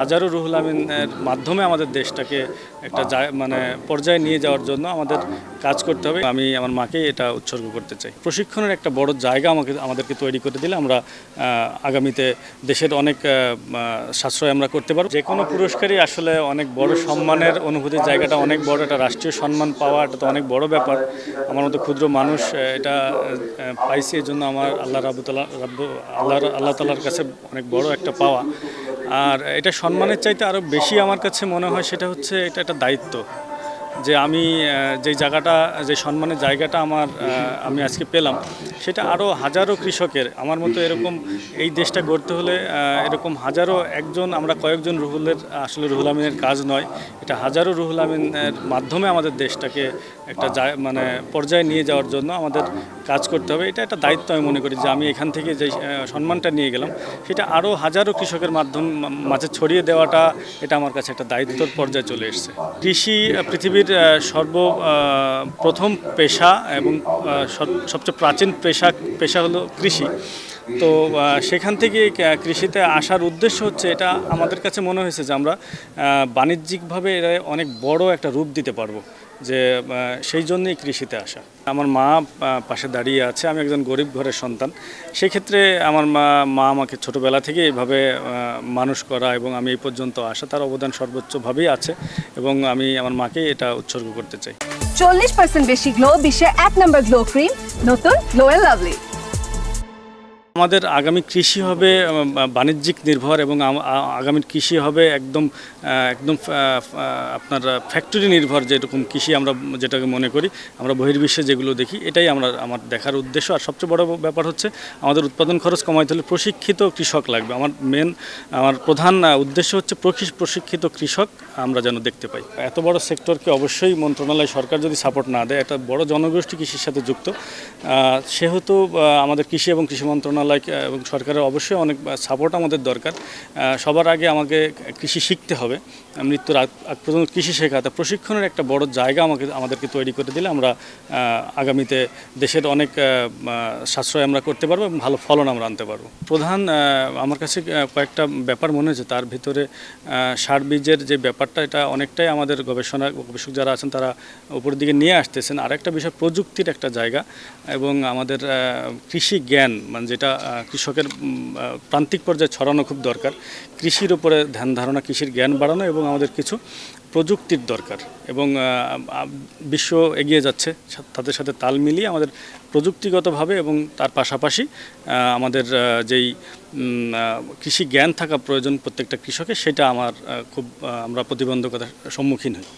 হাজারো রুহুল আমিনের মাধ্যমে আমাদের দেশটাকে একটা মানে পর্যায়ে নিয়ে যাওয়ার জন্য আমাদের কাজ করতে হবে। আমি আমার মাকে এটা উৎসর্গ করতে চাই। প্রশিক্ষণের একটা বড় জায়গা আমাকে, আমাদেরকে তৈরি করে দিলে আমরা আগামীতে দেশের অনেক সাশ্রয় আমরা করতে পারব। যে কোনো পুরস্কারই আসলে অনেক বড় সম্মানের অনুভূতির জায়গাটা, অনেক বড় একটা রাষ্ট্রীয় সম্মান পাওয়া, এটা তো অনেক বড় ব্যাপার। আমার মতো ক্ষুদ্র মানুষ এটা পাইছি এই জন্য আমার আল্লাহ রাবুতাল্লাহ রাব্বু, আল্লাহ আল্লাহ তালার কাছে অনেক বড় একটা পাওয়া। আর এটা সম্মানের চাইতে আরও বেশি আমার কাছে মনে হয় সেটা হচ্ছে এটা একটা দায়িত্ব। যে আমি যে জায়গাটা, যে সম্মানের জায়গাটা আমার আমি আজকে পেলাম, সেটা আরও হাজারো কৃষকের, আমার মতো এরকম এই দেশটা গড়তে হলে এরকম হাজারো একজন, আমরা কয়েকজন রুহুলের, আসলে রুহুল আমিনের কাজ নয়, এটা হাজারো রুহুল আমিনের মাধ্যমে আমাদের দেশটাকে একটা মানে পর্যায়ে নিয়ে যাওয়ার জন্য আমাদের কাজ করতে হবে। এটা একটা দায়িত্ব আমি মনে করি যে আমি এখান থেকে যে সম্মানটা নিয়ে গেলাম, সেটা আরও হাজারো কৃষকের মাধ্যম মাঝে ছড়িয়ে দেওয়াটা, এটা আমার কাছে একটা দায়িত্বর পর্যায়ে চলে এসেছে। কৃষি পৃথিবীর সর্ব প্রথম পেশা এবং সবচেয়ে প্রাচীন পেশা পেশা হলো কৃষি। তো সেখান থেকে কৃষিতে আসার উদ্দেশ্য হচ্ছে এটা আমাদের কাছে মনে হয়েছে যে আমরা বাণিজ্যিকভাবে এরা অনেক বড় একটা রূপ দিতে পারব। যে সেই জন্যই কৃষিতে আসা। আমার মা পাশে দাঁড়িয়ে আছে, আমি একজন গরিব ঘরের সন্তান। সেক্ষেত্রে আমার মা মা আমাকে ছোটোবেলা থেকে এইভাবে মানুষ করা এবং আমি এই পর্যন্ত আসা, তার অবদান সর্বোচ্চভাবেই আছে এবং আমি আমার মাকে এটা উৎসর্গ করতে চাই। চল্লিশ পার্সেন্ট বেশি গ্লো, বিশ্বে এক নম্বর গ্লো ক্রিম, নতুন গ্লো অ্যান্ড লাভলি। আমাদের আগামী কৃষি হবে বাণিজ্যিক নির্ভর এবং আগামী কৃষি হবে একদম একদম আপনার ফ্যাক্টরি নির্ভর যেরকম কৃষি আমরা যেটাকে মনে করি, আমরা বহির্বিশ্বে যেগুলো দেখি, এটাই আমরা, আমার দেখার উদ্দেশ্য। আর সবচেয়ে বড় ব্যাপার হচ্ছে আমাদের উৎপাদন খরচ কমাইতে হলে প্রশিক্ষিত কৃষক লাগবে। আমার মেন আমার প্রধান উদ্দেশ্য হচ্ছে প্রশিক্ষিত কৃষক আমরা যেন দেখতে পাই। এত বড় সেক্টরকে অবশ্যই মন্ত্রণালয় সরকার যদি সাপোর্ট না দেয়, একটা বড় জনগোষ্ঠী কৃষির সাথে যুক্ত সেহেতু আমাদের কৃষি এবং কৃষি মন্ত্রণালয় আহ, এবং সরকারের অবশ্যই অনেক সাপোর্ট আমাদের দরকার। সবার আগে আমাকে কৃষি শিখতে হবে। মৃত্যুর আগ পর্যন্ত কৃষি শেখাতে প্রশিক্ষণের একটা বড় জায়গা আমাকে আমাদেরকে তৈরি করে দিলে আমরা আগামীতে দেশের অনেক সাশ্রয় আমরা করতে পারব এবং ভালো ফলন আমরা আনতে পারব। প্রধান আমার কাছে কয়েকটা ব্যাপার মনে হয়েছে। তার ভিতরে সার বীজের যে ব্যাপারটা এটা অনেকটাই আমাদের গবেষণা গবেষক যারা আছেন তারা উপরের দিকে নিয়ে আসতেছেন। আর একটা বিষয় প্রযুক্তির একটা জায়গা এবং আমাদের কৃষি জ্ঞান মানে যেটা কৃষকের প্রান্তিক পর্যায়ে ছড়ানো খুব দরকার। কৃষির উপরে ধ্যান ধারণা, কৃষির জ্ঞান বাড়ানো এবং আমাদের কিছু প্রযুক্তির দরকার। এবং বিশ্ব এগিয়ে যাচ্ছে তাদের সাথে তাল মিলিয়ে আমাদের প্রযুক্তিগতভাবে এবং তার পাশাপাশি আমাদের যেই কৃষি জ্ঞান থাকা প্রয়োজন প্রত্যেকটা কৃষকের সেটা আমার খুব আমরা প্রতিবন্ধকতার সম্মুখীন হই।